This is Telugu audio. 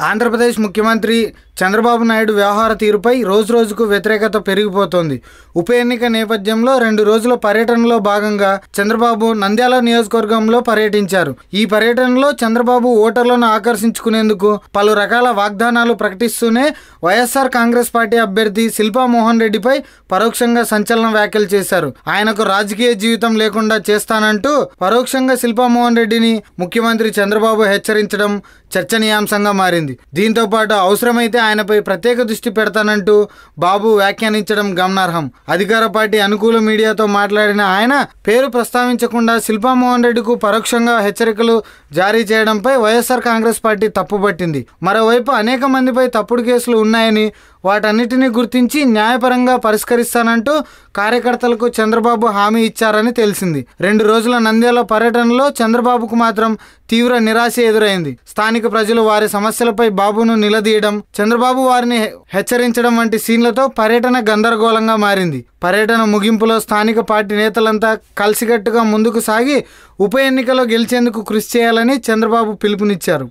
ఆంధ్రప్రదేశ్ ముఖ్యమంత్రి చంద్రబాబు నాయుడు వ్యవహార తీరుపై రోజురోజుకు వ్యతిరేకత పెరిగిపోతోంది. ఉప ఎన్నిక నేపథ్యంలో రెండు రోజుల పర్యటనలో భాగంగా చంద్రబాబు నంద్యాల నియోజకవర్గంలో పర్యటించారు. ఈ పర్యటనలో చంద్రబాబు ఓటర్లను ఆకర్షించుకునేందుకు పలు రకాల వాగ్దానాలు ప్రకటిస్తూనే వైఎస్ఆర్ కాంగ్రెస్ పార్టీ అభ్యర్థి శిల్పా మోహన్ రెడ్డిపై పరోక్షంగా సంచలన వ్యాఖ్యలు చేశారు. ఆయనకు రాజకీయ జీవితం లేకుండా చేస్తానంటూ పరోక్షంగా శిల్పా మోహన్ రెడ్డిని ముఖ్యమంత్రి చంద్రబాబు హెచ్చరించడం చర్చనీయాంశంగా మారింది. దీంతో పాటు అవసరమైతే ఆయనపై ప్రత్యేక దృష్టి పెడతానంటూ బాబు వ్యాఖ్యానించడం గమనార్హం. అధికార పార్టీ అనుకూల మీడియాతో మాట్లాడిన ఆయన పేరు ప్రస్తావించకుండా శిల్పా మోహన్ రెడ్డికు పరోక్షంగా హెచ్చరికలు జారీ చేయడంపై వైఎస్ఆర్ కాంగ్రెస్ పార్టీ తప్పుపట్టింది. మరోవైపు అనేక మందిపై తప్పుడు కేసులు ఉన్నాయని వాటన్నిటిని గుర్తించి న్యాయపరంగా పరిష్కరిస్తానంటూ కార్యకర్తలకు చంద్రబాబు హామీ ఇచ్చారని తెలిసింది. రెండు రోజుల నంద్యాల పర్యటనలో చంద్రబాబుకు మాత్రం తీవ్ర నిరాశ ఎదురైంది. స్థానిక ప్రజలు వారి సమస్యలపై బాబును నిలదీయడం చంద్రబాబు వారిని హె- హెచ్చరించడం వంటి సీన్లతో పర్యటన గందరగోళంగా మారింది. పర్యటన ముగింపులో స్థానిక పార్టీ నేతలంతా కలిసికట్టుగా ముందుకు సాగి ఉప ఎన్నికలో గెలిచేందుకు కృషి చేయాలని చంద్రబాబు పిలుపునిచ్చారు.